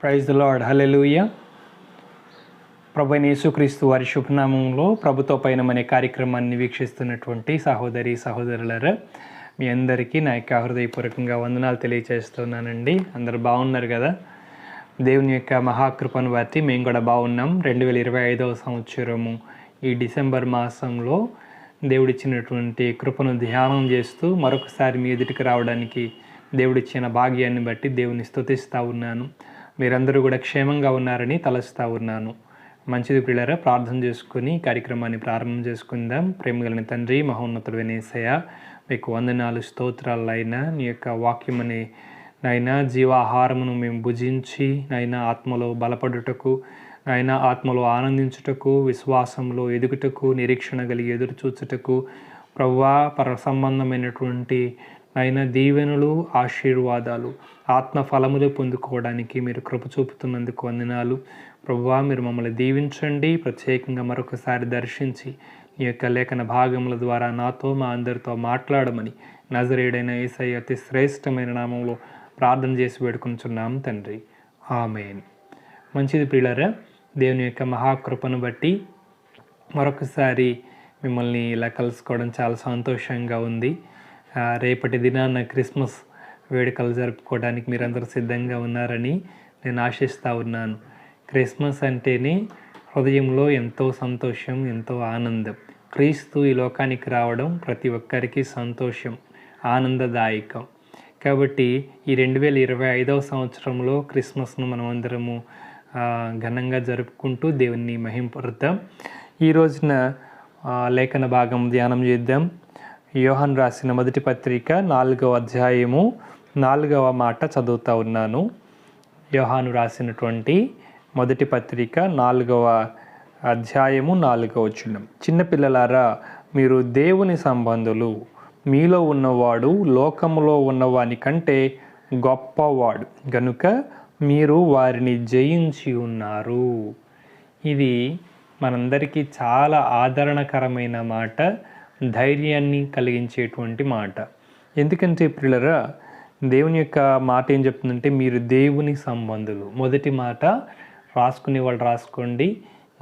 Praise the lord hallelujah ప్రభు యేసుక్రీస్తు వారి శుభనామంలో ప్రభుతో పైన అనే కార్యక్రమాన్ని వీక్షిస్తున్నటువంటి సహోదరి సహోదరులరా మీ అందరికీ నా యొక్క హృదయపూర్వకంగా వందనాలు తెలియజేస్తున్నానండి అందరు బాగున్నారు కదా? దేవుని యొక్క మహాకృపను బట్టి మేము కూడా బాగున్నాం. రెండు వేల ఇరవై ఐదవ సంవత్సరము ఈ డిసెంబర్ మాసంలో దేవుడిచ్చినటువంటి కృపను ధ్యానం చేస్తూ మరొకసారి మీ ఎదుటికి రావడానికి దేవుడిచ్చిన భాగ్యాన్ని బట్టి దేవుని స్తుతిస్తూ ఉన్నాను. మీరందరూ కూడా క్షేమంగా ఉన్నారని తలస్తా ఉన్నాను. మంచిది పిల్లరా ప్రార్థన చేసుకుని కార్యక్రమాన్ని ప్రారంభం చేసుకుందాం. ప్రేమ తండ్రి మహోన్నతుడు వినేసయ మీకు వందనాలు స్తోత్రాలైనా నీ యొక్క వాక్యం అనే నైనా జీవాహారమును మేము భుజించి నైనా ఆత్మలో బలపడుటకు నైనా ఆత్మలో ఆనందించుటకు విశ్వాసంలో ఎదుగుటకు నిరీక్షణ కలిగి ఎదురు చూచుటకు ప్రవ్వా పర సంబంధమైనటువంటి ఆయన దీవెనలు ఆశీర్వాదాలు ఆత్మ ఫలములు పొందుకోవడానికి మీరు కృప చూపుతున్నందుకు వందనాలు. ప్రభువా మీరు మమ్మల్ని దీవించండి. ప్రత్యేకంగా మరొకసారి దర్శించి ఈ యొక్క లేఖన భాగముల ద్వారా నాతో మా అందరితో మాట్లాడమని నజరేడైన ఏసై అతి శ్రేష్టమైన నామంలో ప్రార్థన చేసి వేడుకుంటున్నాం తండ్రి. ఆమెన్. మంచిది ప్రియులరా దేవుని యొక్క మహాకృపను బట్టి మరొకసారి మిమ్మల్ని ఇలా కలుసుకోవడం చాలా సంతోషంగా ఉంది. రేపటి దినాన క్రిస్మస్ వేడుకలు జరుపుకోవడానికి మీరందరూ సిద్ధంగా ఉన్నారని నేను ఆశిస్తూ ఉన్నాను. క్రిస్మస్ అంటేనే హృదయంలో ఎంతో సంతోషం ఎంతో ఆనందం. క్రీస్తు ఈ లోకానికి రావడం ప్రతి ఒక్కరికి సంతోషం ఆనందదాయకం. కాబట్టి ఈ రెండు వేల ఇరవై ఐదవ సంవత్సరంలో క్రిస్మస్ను మనం అందరము ఘనంగా జరుపుకుంటూ దేవుణ్ణి మహింపరుద్దాం. ఈ రోజున లేఖన భాగం ధ్యానం చేద్దాం. యోహన్ రాసిన మొదటి పత్రిక నాలుగవ అధ్యాయము నాలుగవ మాట చదువుతా ఉన్నాను. యోహాను రాసినటువంటి మొదటి పత్రిక నాలుగవ అధ్యాయము నాలుగవ చిన్న చిన్నపిల్లలారా మీరు దేవుని సంబంధులు. మీలో ఉన్నవాడు లోకములో ఉన్నవాని కంటే గొప్పవాడు. గనుక మీరు వారిని జయించి ఉన్నారు. ఇది మనందరికీ చాలా ఆదరణకరమైన మాట. ధైర్యాన్ని కలిగించేటువంటి మాట. ఎందుకంటే పిల్లరా దేవుని యొక్క మాట ఏం చెప్తుందంటే మీరు దేవుని సంబంధులు. మొదటి మాట రాసుకునే వాళ్ళు రాసుకోండి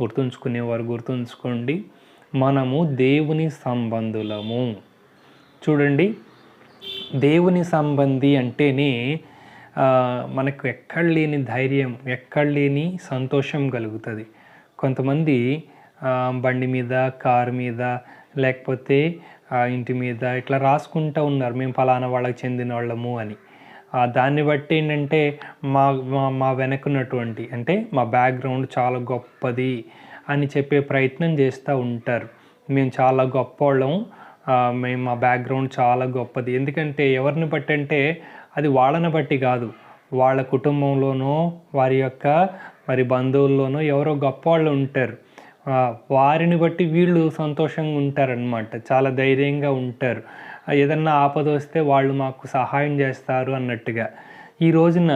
గుర్తుంచుకునేవారు గుర్తుంచుకోండి. మనము దేవుని సంబంధులము. చూడండి దేవుని సంబంధి అంటేనే మనకు ఎక్కడ లేని ధైర్యం ఎక్కడ లేని సంతోషం కలుగుతుంది. కొంతమంది బండి మీద కారు మీద లేకపోతే ఇంటి మీద ఇట్లా రాసుకుంటూ ఉన్నారు. మేము ఫలానా వాళ్ళకి చెందిన వాళ్ళము అని. దాన్ని బట్టి ఏంటంటే మా మా మా వెనకున్నటువంటి అంటే మా బ్యాక్గ్రౌండ్ చాలా గొప్పది అని చెప్పే ప్రయత్నం చేస్తూ ఉంటారు. మేము చాలా గొప్ప వాళ్ళం మేము మా బ్యాక్గ్రౌండ్ చాలా గొప్పది. ఎందుకంటే ఎవరిని బట్టి అంటే అది వాళ్ళని బట్టి కాదు. వాళ్ళ కుటుంబంలోనో వారి యొక్క మరి బంధువుల్లోనో ఎవరో గొప్ప వాళ్ళు ఉంటారు. వారిని బట్టి వీళ్ళు సంతోషంగా ఉంటారనమాట చాలా ధైర్యంగా ఉంటారు. ఏదన్నా ఆపద వస్తే వాళ్ళు మాకు సహాయం చేస్తారు అన్నట్టుగా. ఈ రోజున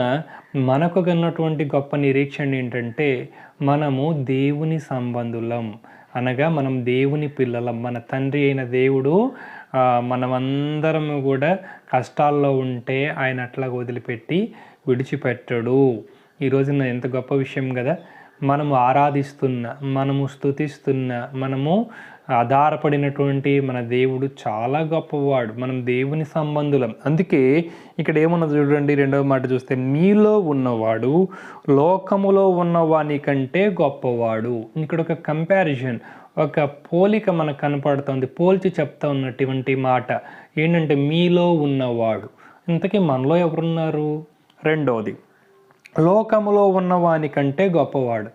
మనకు కన్నటువంటి గొప్ప నిరీక్షణ ఏంటంటే మనము దేవుని సంబంధులం. అనగా మనం దేవుని పిల్లలం. మన తండ్రి అయిన దేవుడు మనమందరం మనమందరము కూడా కష్టాల్లో ఉంటే ఆయన అట్లా వదిలిపెట్టి విడిచిపెట్టడు. ఈ రోజున ఎంత గొప్ప విషయం కదా. మనము ఆరాధిస్తున్న మనము స్తుతిస్తున్న మనము ఆధారపడినటువంటి మన దేవుడు చాలా గొప్పవాడు మనం దేవుని సంబంధులం. అందుకే ఇక్కడ ఏమన్నది చూడండి రెండవ మాట చూస్తే మీలో ఉన్నవాడు లోకములో ఉన్నవాని కంటే గొప్పవాడు. ఇక్కడ ఒక కంపారిజన్ ఒక పోలిక మనకు కనపడుతుంది పోల్చి చెప్తా ఉన్నటువంటి మాట. ఏంటంటే మీలో ఉన్నవాడు. ఇంతకీ మనలో ఎవరున్నారు? రెండవది లోకములో ఉన్నవాని కంటే గొప్పవాడు.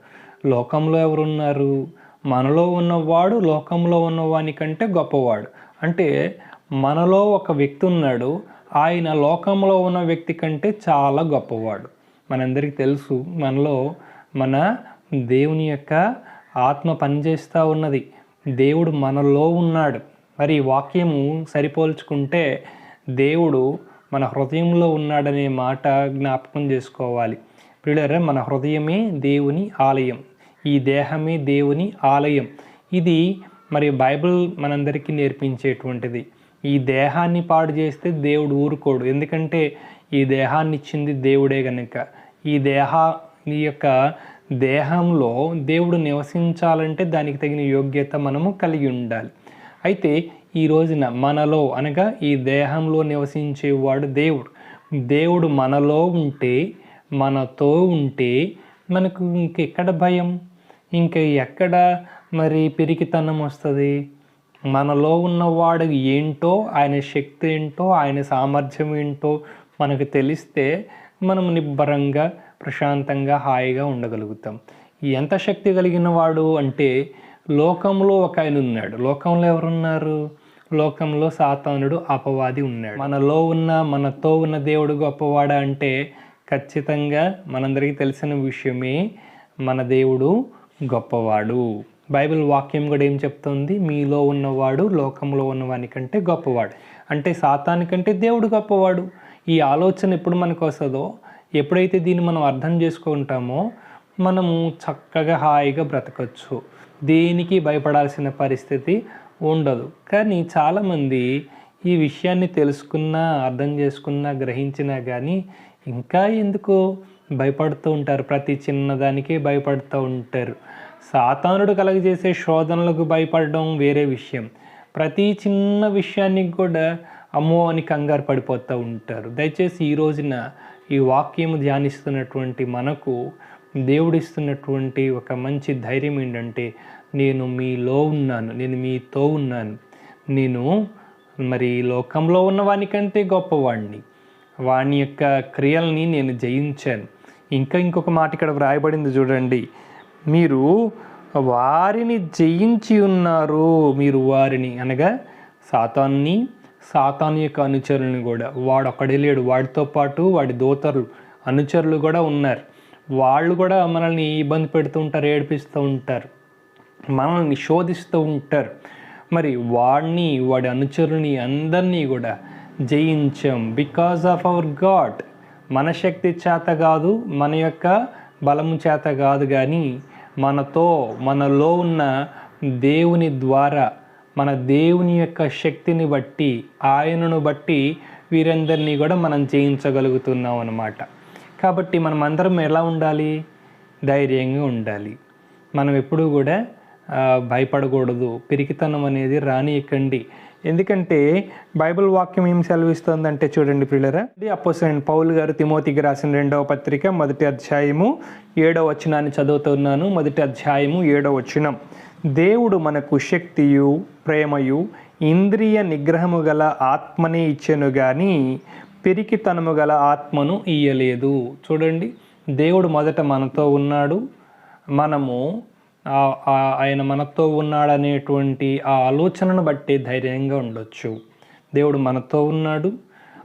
లోకంలో ఎవరున్నారు? మనలో ఉన్నవాడు లోకంలో ఉన్నవాని కంటే గొప్పవాడు. అంటే మనలో ఒక వ్యక్తి ఉన్నాడు. ఆయన లోకంలో ఉన్న వ్యక్తి కంటే చాలా గొప్పవాడు. మనందరికీ తెలుసు మనలో మన దేవుని యొక్క ఆత్మ పనిచేస్తూ ఉన్నది. దేవుడు మనలో ఉన్నాడు. మరి వాక్యము సరిపోల్చుకుంటే దేవుడు మన హృదయంలో ఉన్నాడనే మాట జ్ఞాపకం చేసుకోవాలి. ప్రియులరా మన హృదయమే దేవుని ఆలయం. ఈ దేహమే దేవుని ఆలయం. ఇది మరి బైబిల్ మనందరికీ నేర్పించేటువంటిది. ఈ దేహాన్ని పాడు చేస్తే దేవుడు ఊరుకోడు. ఎందుకంటే ఈ దేహాన్ని ఇచ్చింది దేవుడే గనుక. ఈ దేహ ఈ యొక్క దేహంలో దేవుడు నివసించాలంటే దానికి తగిన యోగ్యత మనము కలిగి ఉండాలి. అయితే ఈ రోజున మనలో అనగా ఈ దేహంలో నివసించేవాడు దేవుడు. దేవుడు మనలో ఉంటే మనతో ఉంటే మనకు ఇంకెక్కడ భయం? ఇంక ఎక్కడ మరి పిరికితనం వస్తుంది? మనలో ఉన్నవాడు ఏంటో ఆయన శక్తి ఏంటో ఆయన సామర్థ్యం ఏంటో మనకు తెలిస్తే మనం నిబ్బరంగా ప్రశాంతంగా హాయిగా ఉండగలుగుతాం. ఎంత శక్తి కలిగిన వాడు అంటే లోకంలో ఒక ఆయన ఉన్నాడు. లోకంలో ఎవరున్నారు? లోకంలో సాతానుడు అపవాది ఉన్నాడు. మనలో ఉన్న మనతో ఉన్న దేవుడు గొప్పవాడా అంటే ఖచ్చితంగా మనందరికీ తెలిసిన విషయమే మన దేవుడు గొప్పవాడు. బైబిల్ వాక్యం కూడా ఏం చెప్తుంది? మీలో ఉన్నవాడు లోకంలో ఉన్నవాని కంటే గొప్పవాడు. అంటే సాతానికంటే దేవుడు గొప్పవాడు. ఈ ఆలోచన ఎప్పుడు మనకు వస్తుందో ఎప్పుడైతే దీన్ని మనం అర్థం చేసుకుంటామో మనము చక్కగా హాయిగా బ్రతకచ్చు. దేనికి భయపడాల్సిన పరిస్థితి? ఉండదు. కానీ చాలామంది ఈ విషయాన్ని తెలుసుకున్నా అర్థం చేసుకున్నా గ్రహించినా కానీ ఇంకా ఎందుకు భయపడుతూ ఉంటారు. ప్రతి చిన్నదానికే భయపడుతూ ఉంటారు. సాతానుడు కలగజేసే శోధనలకు భయపడడం వేరే విషయం. ప్రతి చిన్న విషయానికి కూడా అమ్మో అని కంగారు పడిపోతూ ఉంటారు. దయచేసి ఈ రోజున ఈ వాక్యం ధ్యానిస్తున్నటువంటి మనకు దేవుడిస్తున్నటువంటి ఒక మంచి ధైర్యం ఏంటంటే నేను మీలో ఉన్నాను నేను మీతో ఉన్నాను. నేను మరి లోకంలో ఉన్న వానికంటే గొప్పవాడిని వాని యొక్క క్రియల్ని నేను జయించాను. ఇంకా ఇంకొక మాట ఇక్కడ వ్రాయబడింది చూడండి. మీరు వారిని జయించి ఉన్నారు మీరు వారిని అనగా సాతాన్ని సాతాన్ యొక్క అనుచరులను కూడా. వాడు ఒక్కడే లేడు వాడితో పాటు వాడి దోతరులు అనుచరులు కూడా ఉన్నారు. వాళ్ళు కూడా మనల్ని ఇబ్బంది పెడుతూ ఉంటారు ఏడిపిస్తూ ఉంటారు. మనల్ని శోధిస్తూ ఉంటారు. మరి వాడిని వాడి అనుచరుని అందరినీ కూడా జయించాం. బికాస్ ఆఫ్ అవర్ గాడ్ మన శక్తి చేత కాదు మన యొక్క బలము చేత కాదు కానీ మనతో మనలో ఉన్న దేవుని ద్వారా మన దేవుని యొక్క శక్తిని బట్టి ఆయనను బట్టి వీరందరినీ కూడా మనం జయించగలుగుతున్నాం అన్నమాట. కాబట్టి మనం అందరం ఎలా ఉండాలి? ధైర్యంగా ఉండాలి. మనం ఎప్పుడూ కూడా భయపడకూడదు. పిరికితనం అనేది రానియకండి. ఎందుకంటే బైబిల్ వాక్యం ఏం సెలవిస్తుందంటే చూడండి పిల్లరా ఇది అపోసైన్ పౌల్ గారు తిమోతికి రాసిన రెండవ పత్రిక మొదటి అధ్యాయము ఏడవ వచనాన్ని చదువుతున్నాను. మొదటి అధ్యాయము ఏడవ వచనం. దేవుడు మనకు శక్తియు ప్రేమయు ఇంద్రియ నిగ్రహము గల ఆత్మనే ఇచ్చెను కానీ పిరికితనము గల ఆత్మను ఇయ్యలేదు. చూడండి దేవుడు మొదట మనతో ఉన్నాడు. మనము ఆయన మనతో ఉన్నాడనేటువంటి ఆ ఆలోచనను బట్టి ధైర్యంగా ఉండొచ్చు. దేవుడు మనతో ఉన్నాడు.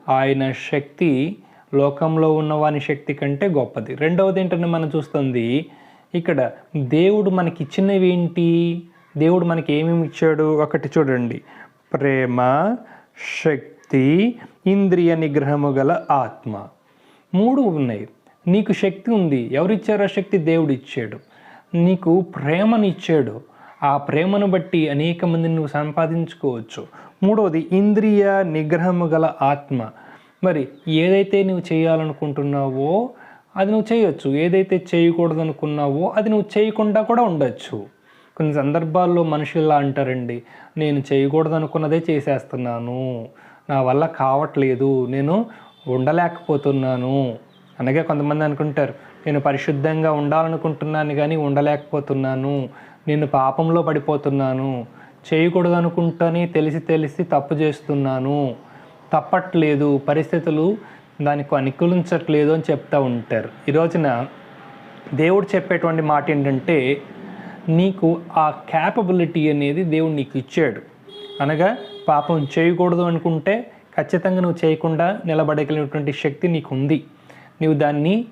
ఆయన శక్తి లోకంలో ఉన్నవాని శక్తి కంటే గొప్పది. రెండవది ఏంటంటే మనం చూస్తుంది ఇక్కడ దేవుడు మనకి ఇచ్చినవి ఏంటి? దేవుడు మనకి ఏమేమి ఇచ్చాడు? ఒకటి చూడండి. ప్రేమ శక్తి ఇంద్రియ నిగ్రహము గల ఆత్మ. మూడు ఉన్నాయి. నీకు శక్తి ఉంది. ఎవరిచ్చారో శక్తి? దేవుడు ఇచ్చాడు నీకు ప్రేమనిచ్చాడు ఆ ప్రేమను బట్టి అనేక మందిని నువ్వు సంపాదించుకోవచ్చు. మూడవది ఇంద్రియ నిగ్రహము గల ఆత్మ. మరి ఏదైతే నువ్వు చేయాలనుకుంటున్నావో అది నువ్వు చేయొచ్చు. ఏదైతే చేయకూడదు అనుకున్నావో అది నువ్వు చేయకుండా కూడా ఉండొచ్చు. కొన్ని సందర్భాల్లో మనుషులు ఇలా అంటారండి నేను చేయకూడదు అనుకున్నదే చేసేస్తున్నాను. నా వల్ల కావట్లేదు. నేను ఉండలేకపోతున్నాను. అనగా కొంతమంది అనుకుంటారు నేను పరిశుద్ధంగా ఉండాలనుకుంటున్నాను కానీ ఉండలేకపోతున్నాను. నేను పాపంలో పడిపోతున్నాను. చేయకూడదు అనుకుంటానే తెలిసి తెలిసి తప్పు చేస్తున్నాను. తప్పట్లేదు. పరిస్థితులు దానికి అనుకూలించట్లేదు అని చెప్తూ ఉంటారు. ఈ రోజున దేవుడు చెప్పేటువంటి మాట ఏంటంటే నీకు ఆ క్యాపబిలిటీ అనేది దేవుడు నీకు ఇచ్చాడు. అనగా పాపం చేయకూడదు అనుకుంటే ఖచ్చితంగా నువ్వు చేయకుండా నిలబడగలిగినటువంటి శక్తి నీకు ఉంది నువ్వు దాన్ని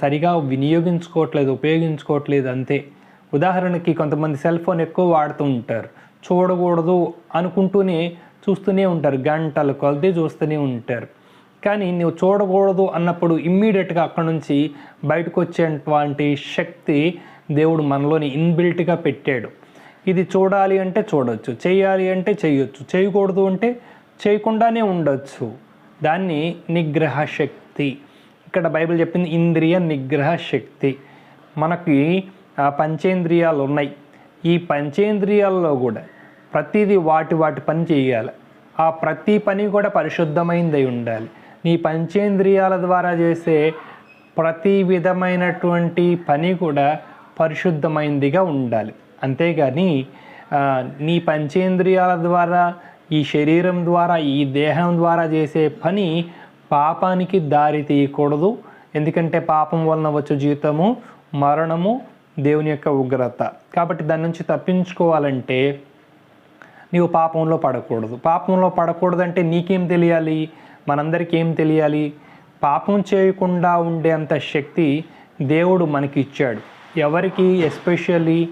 సరిగా వినియోగించుకోవట్లేదు ఉపయోగించుకోవట్లేదు అంతే. ఉదాహరణకి కొంతమంది సెల్ ఫోన్ ఎక్కువ వాడుతూ ఉంటారు. చూడకూడదు అనుకుంటూనే చూస్తూనే ఉంటారు. గంటలు కొలది చూస్తూనే ఉంటారు. కానీ నువ్వు చూడకూడదు అన్నప్పుడు ఇమ్మీడియట్గా అక్కడ నుంచి బయటకు వచ్చేటువంటి శక్తి దేవుడు మనలోని ఇన్బిల్ట్గా పెట్టాడు. ఇది చూడాలి అంటే చూడొచ్చు చేయాలి అంటే చేయొచ్చు చేయకూడదు అంటే చేయకుండానే ఉండొచ్చు. దాన్ని నిగ్రహ శక్తి ఇక్కడ బైబిల్ చెప్పింది ఇంద్రియ నిగ్రహ శక్తి. మనకి పంచేంద్రియాలు ఉన్నాయి ఈ పంచేంద్రియాల్లో కూడా ప్రతిదీ వాటి వాటి పని చేయాలి. ఆ ప్రతి పని కూడా పరిశుద్ధమైందై ఉండాలి. నీ పంచేంద్రియాల ద్వారా చేసే ప్రతి విధమైనటువంటి పని కూడా పరిశుద్ధమైందిగా ఉండాలి. అంతేగాని నీ పంచేంద్రియాల ద్వారా ఈ శరీరం ద్వారా ఈ దేహం ద్వారా చేసే పని పాపానికి దారి తీయకూడదు. ఎందుకంటే పాపం వలన వచ్చే జీవితము మరణము దేవుని యొక్క ఉగ్రత. కాబట్టి దాని నుంచి తప్పించుకోవాలంటే నీవు పాపంలో పడకూడదు. పాపంలో పడకూడదంటే నీకేం తెలియాలి? మనందరికీ ఏం తెలియాలి? పాపం చేయకుండా ఉండేంత శక్తి దేవుడు మనకి ఇచ్చాడు ఎవరికి? ఎస్పెషల్లీ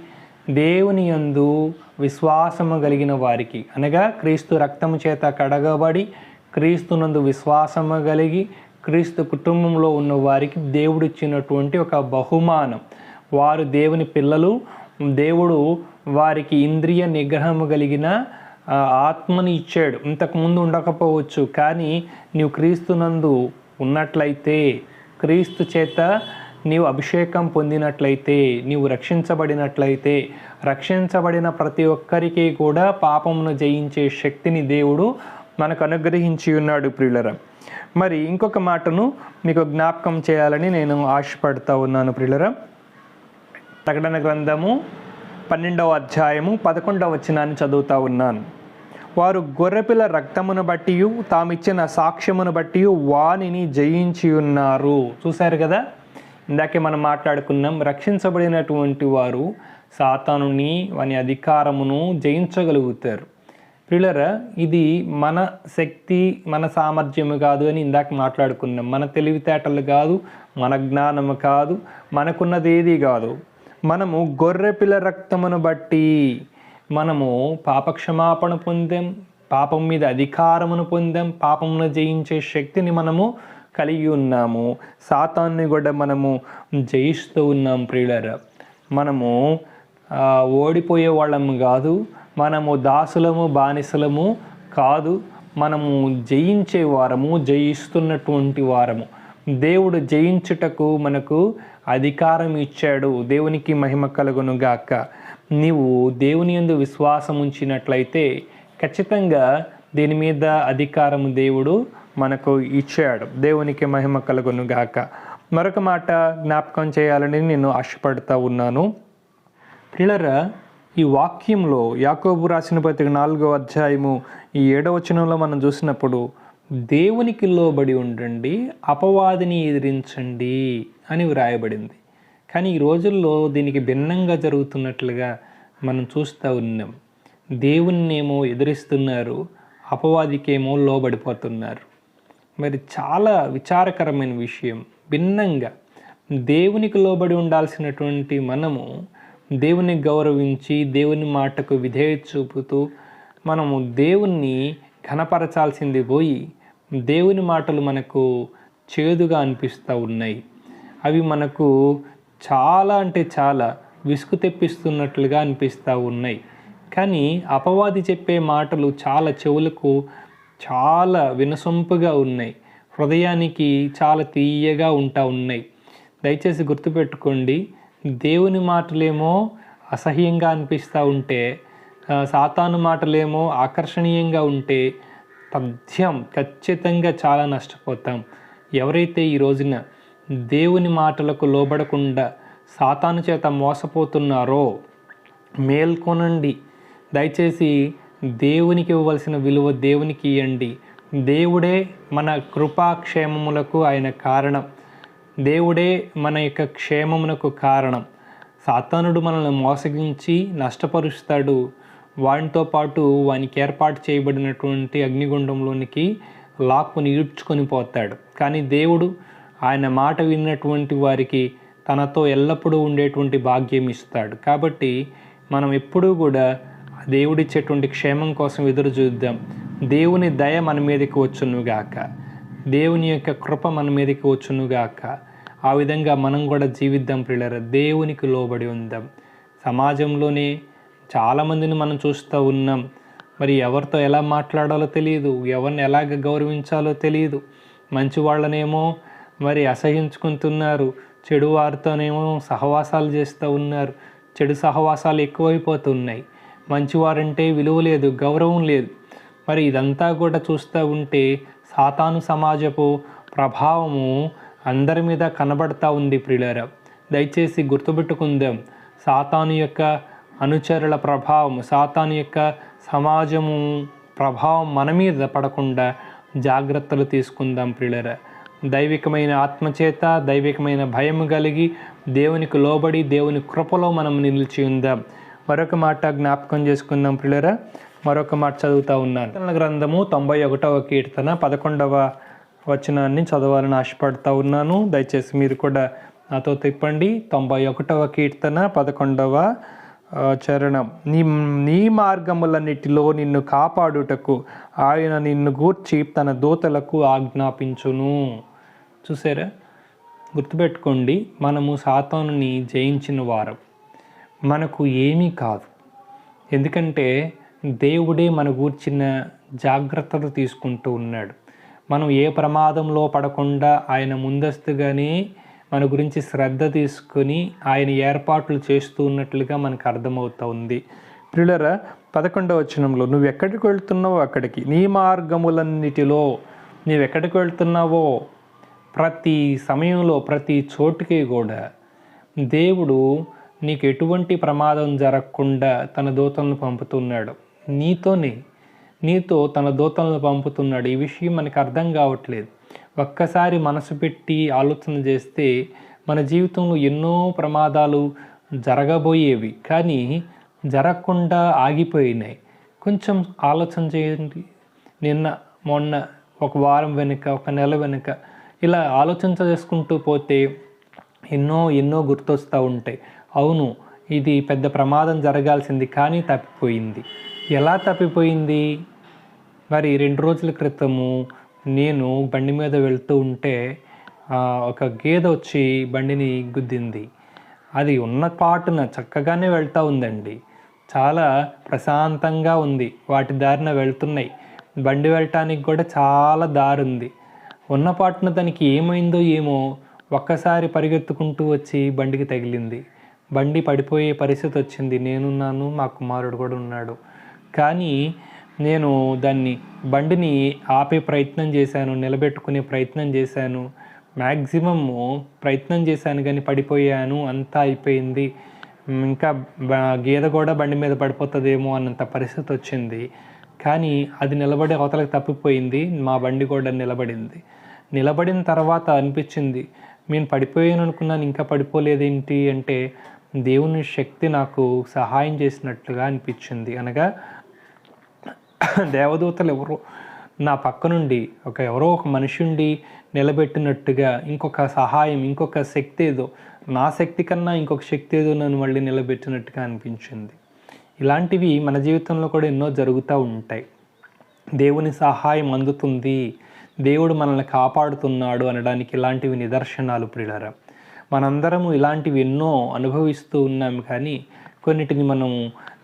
దేవుని యందు విశ్వాసము కలిగిన వారికి. అనగా క్రీస్తు రక్తము చేత కడగబడి క్రీస్తునందు విశ్వాసము కలిగి క్రీస్తు కుటుంబంలో ఉన్న వారికి దేవుడిచ్చినటువంటి ఒక బహుమానం. వారు దేవుని పిల్లలు దేవుడు వారికి ఇంద్రియ నిగ్రహము కలిగిన ఆత్మని ఇచ్చాడు. ఇంతకుముందు ఉండకపోవచ్చు కానీ నీవు క్రీస్తునందు ఉన్నట్లయితే క్రీస్తు చేత నీవు అభిషేకం పొందినట్లయితే నీవు రక్షించబడినట్లయితే రక్షించబడిన ప్రతి ఒక్కరికి కూడా పాపమును జయించే శక్తిని దేవుడు మనకు అనుగ్రహించి ఉన్నాడు ప్రియులరా. మరి ఇంకొక మాటను మీకు జ్ఞాపకం చేయాలని నేను ఆశపడతా ఉన్నాను ప్రియులరా. ప్రకటన గ్రంథము పన్నెండవ అధ్యాయము పదకొండవ వచనాన్ని చదువుతా ఉన్నాను. వారు గొర్రెపిల్ల రక్తమును బట్టి తామిచ్చిన సాక్ష్యమును బట్టి వానిని జయించి ఉన్నారు. చూశారు కదా? ఇందాకే మనం మాట్లాడుకున్నాం రక్షించబడినటువంటి వారు సాతానుని వాని అధికారమును జయించగలుగుతారు. ప్రియులరా ఇది మన శక్తి మన సామర్థ్యము కాదు అని ఇందాక మాట్లాడుకున్నాం. మన తెలివితేటలు కాదు మన జ్ఞానము కాదు మనకున్నది ఏది కాదు. మనము గొర్రె పిల్ల రక్తమును బట్టి మనము పాపక్షమాపణ పొందాం పాపం మీద అధికారమును పొందాం పాపమును జయించే శక్తిని మనము కలిగి ఉన్నాము. సాతాన్ని కూడా మనము జయిస్తూ ఉన్నాం ప్రియులరా. మనము ఓడిపోయే వాళ్ళము కాదు మనము దాసులము బానిసలము కాదు. మనము జయించే వారము జయిస్తున్నటువంటి వారము. దేవుడు జయించుటకు మనకు అధికారం ఇచ్చాడు. దేవునికి మహిమ కలుగును గాక. నీవు దేవుని యందు విశ్వాసం ఉంచినట్లయితే ఖచ్చితంగా దీని మీద అధికారము దేవుడు మనకు ఇచ్చాడు. దేవునికి మహిమ కలుగును గాక. మరొక మాట జ్ఞాపకం చేయాలని నేను ఆశపడుతూ ఉన్నాను. పిల్లరా ఈ వాక్యంలో యాకోబు రాసిన పత్రిక నాలుగో అధ్యాయము ఈ ఏడవ వచనంలో మనం చూసినప్పుడు దేవునికి లోబడి ఉండండి అపవాదిని ఎదిరించండి అని వ్రాయబడింది. కానీ ఈ రోజుల్లో దీనికి భిన్నంగా జరుగుతున్నట్లుగా మనం చూస్తూ ఉన్నాం. దేవుణ్ణేమో ఎదిరిస్తున్నారు అపవాదికేమో లోబడిపోతున్నారు. మరి చాలా విచారకరమైన విషయం. భిన్నంగా దేవునికి లోబడి ఉండాల్సినటువంటి మనము దేవుని గౌరవించి దేవుని మాటకు విధేయత చూపుతూ మనము దేవుణ్ణి ఘనపరచాల్సింది పోయి దేవుని మాటలు మనకు చేదుగా అనిపిస్తూ ఉన్నాయి. అవి మనకు చాలా అంటే చాలా విసుగు తెప్పిస్తున్నట్లుగా అనిపిస్తూ ఉన్నాయి. కానీ అపవాది చెప్పే మాటలు చాలా చెవులకు చాలా వినసొంపుగా ఉన్నాయి. హృదయానికి చాలా తీయగా ఉంటా ఉన్నాయి. దయచేసి గుర్తుపెట్టుకోండి దేవుని మాటలేమో అసహ్యంగా అనిపిస్తూ ఉంటే సాతాను మాటలేమో ఆకర్షణీయంగా ఉంటే తథ్యం ఖచ్చితంగా చాలా నష్టపోతాం. ఎవరైతే ఈ రోజున దేవుని మాటలకు లోబడకుండా సాతాను చేత మోసపోతున్నారో మేల్కొనండి. దయచేసి దేవునికి ఇవ్వవలసిన విలువ దేవునికి ఇవ్వండి దేవుడే మన కృపాక్షేమములకు ఆయన కారణం. దేవుడే మన యొక్క క్షేమమునకు కారణం. సాతానుడు మనల్ని మోసగించి నష్టపరుస్తాడు. వానితో పాటు వానికి ఏర్పాటు చేయబడినటువంటి అగ్నిగుండంలోనికి లాక్కుని ఈడ్చుకొని పోతాడు. కానీ దేవుడు ఆయన మాట విన్నటువంటి వారికి తనతో ఎల్లప్పుడూ ఉండేటువంటి భాగ్యం ఇస్తాడు. కాబట్టి మనం ఎప్పుడూ కూడా దేవుడిచ్చేటువంటి క్షేమం కోసం ఎదురు చూద్దాం. దేవుని దయ మన మీదకి వచ్చునుగాక. దేవుని యొక్క కృప మన మీదకి వచ్చునుగాక. ఆ విధంగా మనం కూడా జీవిద్దాం పిల్లర దేవునికి లోబడి ఉందాం. సమాజంలోనే చాలామందిని మనం చూస్తూ ఉన్నాం. మరి ఎవరితో ఎలా మాట్లాడాలో తెలియదు ఎవరిని ఎలాగ గౌరవించాలో తెలియదు మంచి వాళ్ళనేమో మరి అసహించుకుంటున్నారు. చెడు వారితోనేమో సహవాసాలు చేస్తూ ఉన్నారు. చెడు సహవాసాలు ఎక్కువైపోతున్నాయి. మంచివారంటే విలువ లేదు గౌరవం లేదు. మరి ఇదంతా కూడా చూస్తూ ఉంటే సాతాను సమాజపు ప్రభావము అందరి మీద కనబడతా ఉంది ప్రియులరా. దయచేసి గుర్తుపెట్టుకుందాం సాతాను యొక్క అనుచరుల ప్రభావం సాతాను యొక్క సమాజము ప్రభావం మన మీద పడకుండా జాగ్రత్తలు తీసుకుందాం ప్రియులరా. దైవికమైన ఆత్మచేత దైవికమైన భయం కలిగి దేవునికి లోబడి దేవుని కృపలో మనం నిలిచి ఉందాం. మరొక మాట జ్ఞాపకం చేసుకుందాం ప్రియులరా. మరొక మాట చదువుతా ఉన్నాను. గ్రంథము తొంభై ఒకటవ కీర్తన పదకొండవ వచనాన్ని చదవాలని ఆశపడతా ఉన్నాను. దయచేసి మీరు కూడా నాతో తిప్పండి. తొంభై ఒకటవ కీర్తన పదకొండవ చరణం. నీ నీ మార్గములన్నిటిలో నిన్ను కాపాడుటకు ఆయన నిన్ను గూర్చి తన దూతలకు ఆజ్ఞాపించును. చూసారా? గుర్తుపెట్టుకోండి మనము సాతానుని జయించిన వారం. మనకు ఏమీ కాదు. ఎందుకంటే దేవుడే మన గూర్చిన జాగ్రత్తలు తీసుకుంటూ ఉన్నాడు. మనం ఏ ప్రమాదంలో పడకుండా ఆయన ముందస్తుగానే మన గురించి శ్రద్ధ తీసుకొని ఆయన ఏర్పాట్లు చేస్తూ ఉన్నట్లుగా మనకు అర్థమవుతా ఉంది ప్రియులరా పదకొండవ వచనంలో నువ్వు ఎక్కడికి వెళ్తున్నావో అక్కడికి నీ మార్గములన్నిటిలో నీవు ఎక్కడికి వెళ్తున్నావో ప్రతి సమయంలో ప్రతి చోటుకి కూడా దేవుడు నీకు ఎటువంటి ప్రమాదం జరగకుండా తన దూతలను పంపుతున్నాడు. నీతోనే నీతో తన దూతలను పంపుతున్నాడు. ఈ విషయం మనకు అర్థం కావట్లేదు. ఒక్కసారి మనసు పెట్టి ఆలోచన చేస్తే మన జీవితంలో ఎన్నో ప్రమాదాలు జరగబోయేవి. కానీ జరగకుండా ఆగిపోయినాయి. కొంచెం ఆలోచన చేయండి. నిన్న మొన్న ఒక వారం వెనుక ఒక నెల వెనుక ఇలా ఆలోచన చేసుకుంటూ పోతే ఎన్నో ఎన్నో గుర్తొస్తూ ఉంటాయి. అవును ఇది పెద్ద ప్రమాదం జరగాల్సింది కానీ తప్పిపోయింది. ఎలా తప్పిపోయింది? మరి రెండు రోజుల క్రితము నేను బండి మీద వెళ్తూ ఉంటే ఒక గేదె వచ్చి బండిని గుద్దింది. అది ఉన్న పాటున చక్కగానే వెళ్తూ ఉందండి. చాలా ప్రశాంతంగా ఉంది. వాటి దారిన వెళ్తున్నాయి. బండి వెళ్ళటానికి కూడా చాలా దారి ఉంది ఉన్న పాటున దానికి ఏమైందో ఏమో ఒక్కసారి పరిగెత్తుకుంటూ వచ్చి బండికి తగిలింది. బండి పడిపోయే పరిస్థితి వచ్చింది. నేనున్నాను మా కుమారుడు కూడా ఉన్నాడు. కానీ నేను దాన్ని బండిని ఆపే ప్రయత్నం చేశాను నిలబెట్టుకునే ప్రయత్నం చేశాను. మ్యాక్సిమము ప్రయత్నం చేశాను కానీ పడిపోయాను అంతా అయిపోయింది. ఇంకా గీద గేదె కూడా బండి మీద పడిపోతుందేమో అన్నంత పరిస్థితి వచ్చింది. కానీ అది నిలబడి అవతలకు తప్పిపోయింది మా బండి కూడా నిలబడింది. నిలబడిన తర్వాత అనిపించింది నేను పడిపోయాను అనుకున్నాను ఇంకా పడిపోలేదేంటి? అంటే దేవుని శక్తి నాకు సహాయం చేసినట్లుగా అనిపించింది. అనగా దేవదూతలు ఎవరు నా పక్క నుండి ఒక ఎవరో ఒక మనిషి ఉండి నిలబెట్టినట్టుగా ఇంకొక సహాయం ఇంకొక శక్తి ఏదో నా శక్తి కన్నా ఇంకొక శక్తి ఏదో నన్ను మళ్ళీ నిలబెట్టినట్టుగా అనిపించింది. ఇలాంటివి మన జీవితంలో కూడా ఎన్నో జరుగుతూ ఉంటాయి. దేవుని సహాయం అందుతుంది. దేవుడు మనల్ని కాపాడుతున్నాడు అనడానికి ఇలాంటివి నిదర్శనాలు ప్రియులరా. మనందరము ఇలాంటివి ఎన్నో అనుభవిస్తూ ఉన్నాం కానీ కొన్నిటిని మనం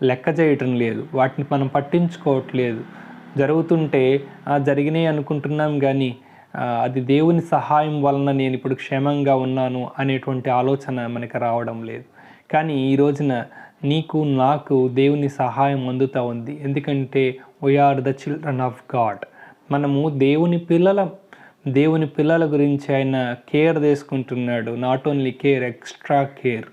లెక్క చేయటం లేదు. వాటిని మనం పట్టించుకోవట్లేదు. జరుగుతుంటే జరిగినాయి అనుకుంటున్నాం కానీ అది దేవుని సహాయం వలన నేను ఇప్పుడు క్షేమంగా ఉన్నాను అనేటువంటి ఆలోచన మనకు రావడం లేదు. కానీ ఈ రోజున నీకు నాకు దేవుని సహాయం అందుతూ ఉంది. ఎందుకంటే we are the children of god మనము దేవుని పిల్లల. దేవుని పిల్లల గురించి ఆయన కేర్ తీసుకుంటున్నాడు. Not only care extra care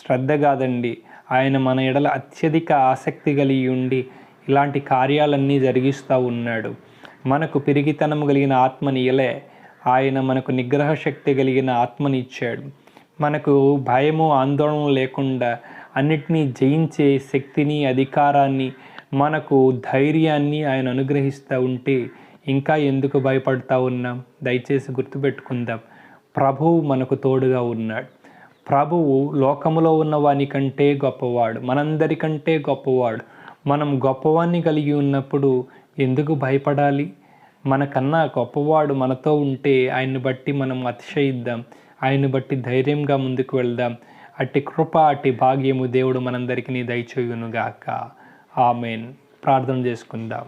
శ్రద్ధ కాదండి. ఆయన మన ఎడల అత్యధిక ఆసక్తి కలిగి ఉండి ఇలాంటి కార్యాలన్నీ జరిగిస్తూ ఉన్నాడు. మనకు పిరిగితనం కలిగిన ఆత్మని ఇలే ఆయన మనకు నిగ్రహ శక్తి కలిగిన ఆత్మని ఇచ్చాడు. మనకు భయము ఆందోళన లేకుండా అన్నిటినీ జయించే శక్తిని అధికారాన్ని మనకు ధైర్యాన్ని ఆయన అనుగ్రహిస్తూ ఉంటే ఇంకా ఎందుకు భయపడతా ఉన్నాం? దయచేసి గుర్తుపెట్టుకుందాం. ప్రభువు మనకు తోడుగా ఉన్నాడు. ప్రభువు లోకములో ఉన్న వాని కంటే గొప్పవాడు మనందరికంటే గొప్పవాడు. మనం గొప్పవాన్ని కలిగి ఉన్నప్పుడు ఎందుకు భయపడాలి? మనకన్నా గొప్పవాడు మనతో ఉంటే ఆయన్ని బట్టి మనం అతిశయిద్దాం ఆయన్ని బట్టి ధైర్యంగా ముందుకు వెళ్దాం. అట్టి కృప అట్టి భాగ్యము దేవుడు మనందరికీ దయచేయునుగాక ఆమెన్. ప్రార్థన చేసుకుందాం.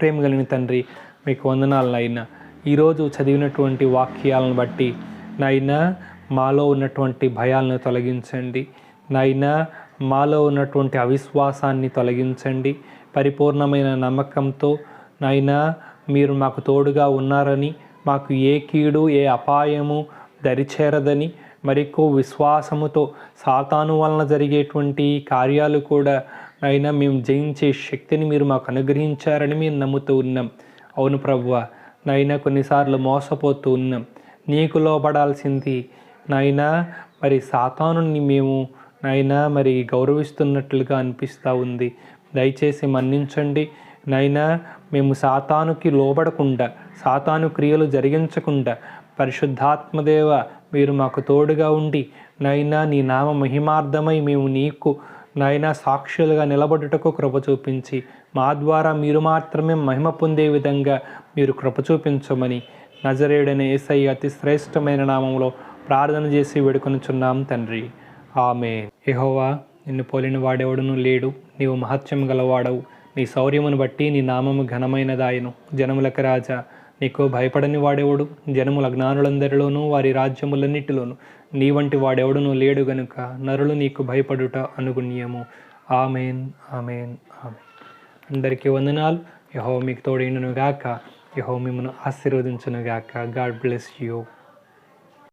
ప్రేమ కలిగిన తండ్రి మీకు వందనాలైనా ఈరోజు చదివినటువంటి వాక్యాలను బట్టి నాయనా మాలో ఉన్నటువంటి భయాలను తొలగించండి. నాయనా మాలో ఉన్నటువంటి అవిశ్వాసాన్ని తొలగించండి. పరిపూర్ణమైన నమ్మకంతో నాయనా మీరు మాకు తోడుగా ఉన్నారని మాకు ఏ కీడు ఏ అపాయము దరిచేరదని మరెక్కువ విశ్వాసముతో సాతాను వలన జరిగేటువంటి కార్యాలు కూడా అయినా మేము జయించే శక్తిని మీరు మాకు అనుగ్రహించారని మేము నమ్ముతూ ఉన్నాం. అవును ప్రభువ నైనా కొన్నిసార్లు మోసపోతూ ఉన్నాం. నీకు లోపడాల్సింది నాయనా మరి సాతానుని మేము నాయనా మరి గౌరవిస్తున్నట్లుగా అనిపిస్తూ ఉంది. దయచేసి మన్నించండి. నైనా మేము సాతానుకి లోబడకుండా సాతాను క్రియలు జరిగించకుండా పరిశుద్ధాత్మదేవ మీరు మాకు తోడుగా ఉండి నైనా నీ నామ మహిమార్థమై మేము నీకు నాయనా సాక్షులుగా నిలబడుటకు కృప చూపించి మా ద్వారా మీరు మాత్రమే మహిమ పొందే విధంగా మీరు కృప చూపించమని నజరేడనే ఏసై అతి శ్రేష్టమైన నామంలో ప్రార్థన చేసి వేడుకొనుచున్నాం తండ్రి. ఆమె యెహోవా నిన్ను పోలిన వాడెవడును లేడు. నీవు మహత్యం గలవాడవు. నీ శౌర్యమును బట్టి నీ నామము ఘనమైనదాయను. జనములకు రాజా నీకు భయపడని వాడెవడు? జనముల జ్ఞానులందరిలోనూ వారి రాజ్యములన్నిటిలోనూ నీ వంటి వాడెవడును లేడు గనుక నరులు నీకు భయపడుట అనుగుణ్యము. Amen amen amen. అందరికీ వందనాలు. యహో మీకు తోడైనను గాక. యహో మిమ్మను ఆశీర్వదించును గాక. God bless you.